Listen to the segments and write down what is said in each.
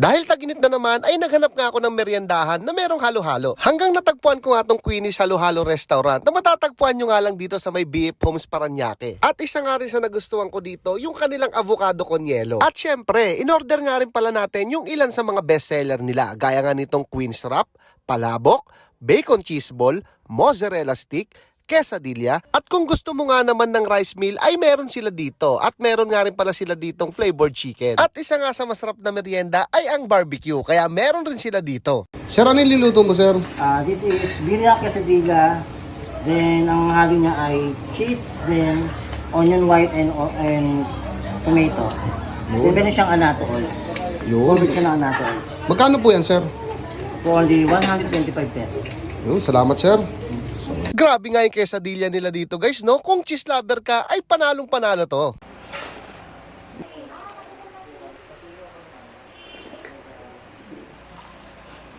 Dahil taginit na naman ay naghanap nga ako ng meriendahan na merong halo-halo. Hanggang natagpuan ko nga tong Queenie's Halo-Halo Restaurant na matatagpuan nyo nga lang dito sa may BF Homes Paranaque. At isa nga rin sa nagustuhan ko dito yung kanilang avocado con yelo. At syempre, in-order nga rin pala natin yung ilan sa mga bestseller nila gaya nga nitong Queen's Wrap, Palabok, Bacon Cheese Ball, Mozzarella Stick, quesadilla. At kung gusto mo nga naman ng rice meal, ay meron sila dito. At meron nga rin pala sila ditong flavored chicken. At isa nga sa masarap na merienda ay ang barbecue. Kaya meron rin sila dito. Sir, ano yung liluto mo, sir? Ah, this is birria quesadilla. Then, ang halo niya ay cheese, then onion white and, and tomato. Then, meron siyang anatol. Yun. Covered siya ng anatol. Magkano po yan, sir? For only 125 pesos. Yun, salamat, sir. Grabe nga yung quesadilla nila dito guys, no? Kung cheese lover ka, ay panalong panalo to.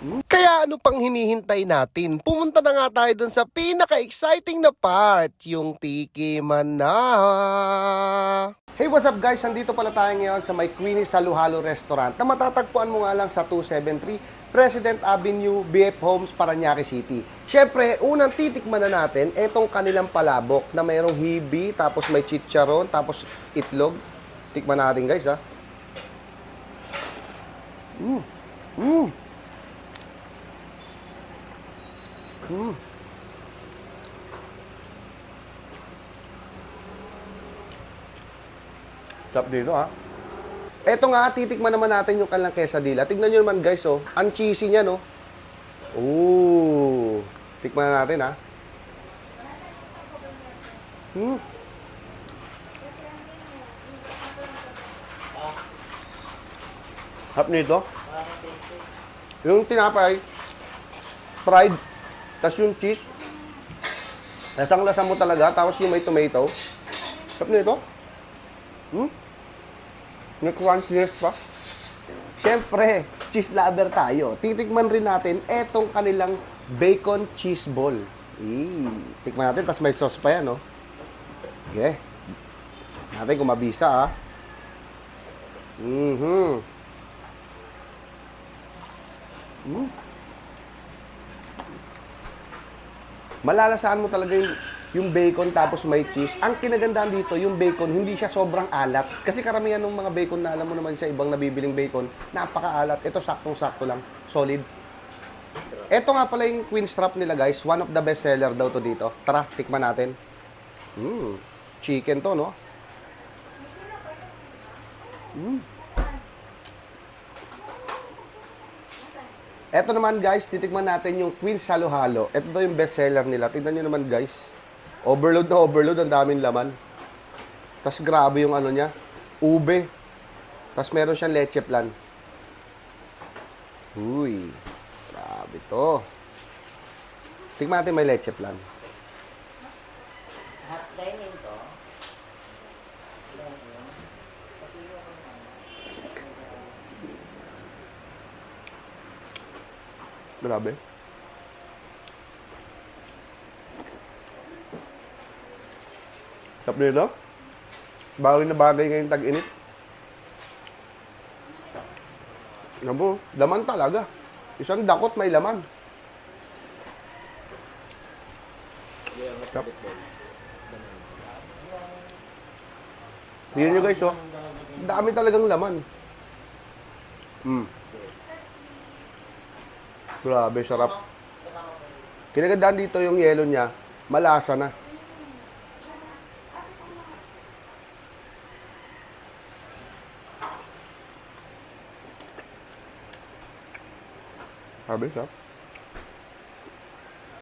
Kaya ano pang hinihintay natin? Pumunta na nga tayo dun sa pinaka-exciting na part, yung tiki man na. Hey, what's up guys? Nandito pala tayo ngayon sa may Queenie's Halo-Halo Restaurant na matatagpuan mo nga lang sa 273 President Avenue, BF Homes, Paranaque City. Siyempre, unang titikman na natin etong kanilang palabok na mayroong hibi, tapos may chicharon, tapos itlog. Tikman natin guys ha. Mm. Mm. Mm. Sarap dito ha. Eto nga, titikman naman natin yung kanilang quesadilla. Tignan nyo naman guys, oh. Ang cheesy niya, no? Ooh. Tikman na natin, ha? Hmm. Hap nito. Yung tinapay, fried, tapos yung cheese, lasang-lasa mo talaga, tapos yung may tomato. Hap nito. Hmm? May crunchiness pa. Siyempre, cheese lover tayo. Titikman rin natin etong kanilang bacon cheese ball. Eee. Tikman natin, tapos may sauce pa yan, no? Okay. Natin kung mabisa, ah. Mhm. Mm. Malalasaan mo talaga yung, yung bacon tapos may cheese. Ang kinagandaan dito, yung bacon, hindi siya sobrang alat. Kasi karamihan ng mga bacon na alam mo naman siya, ibang nabibiling bacon, napaka-alat. Ito saktong-sakto lang. Solid. Ito nga pala yung queen strap nila guys. One of the best seller daw to dito. Tara, tikman natin. Mm, chicken to, no? Mm. Ito naman guys, titikman natin yung Queen's Halo Halo. Ito daw yung best seller nila. Tingnan nyo naman guys. Overload na overload, ang daming laman. Tapos grabe yung ano niya, ube. Tapos meron siyang leche plan. Uy, grabe to. Tingnan natin may leche plan. Hot dining to. Grabe. Sarap nito. Bagay na bagay ngayon tag-init. Nabo, laman talaga. Isang dakot may laman. Sarap. Tingnan nyo guys, oh. Dami talagang laman. Mm. Grabe, sarap. Kinagandaan dito yung yelo niya, malasa na. Sabi, sarap.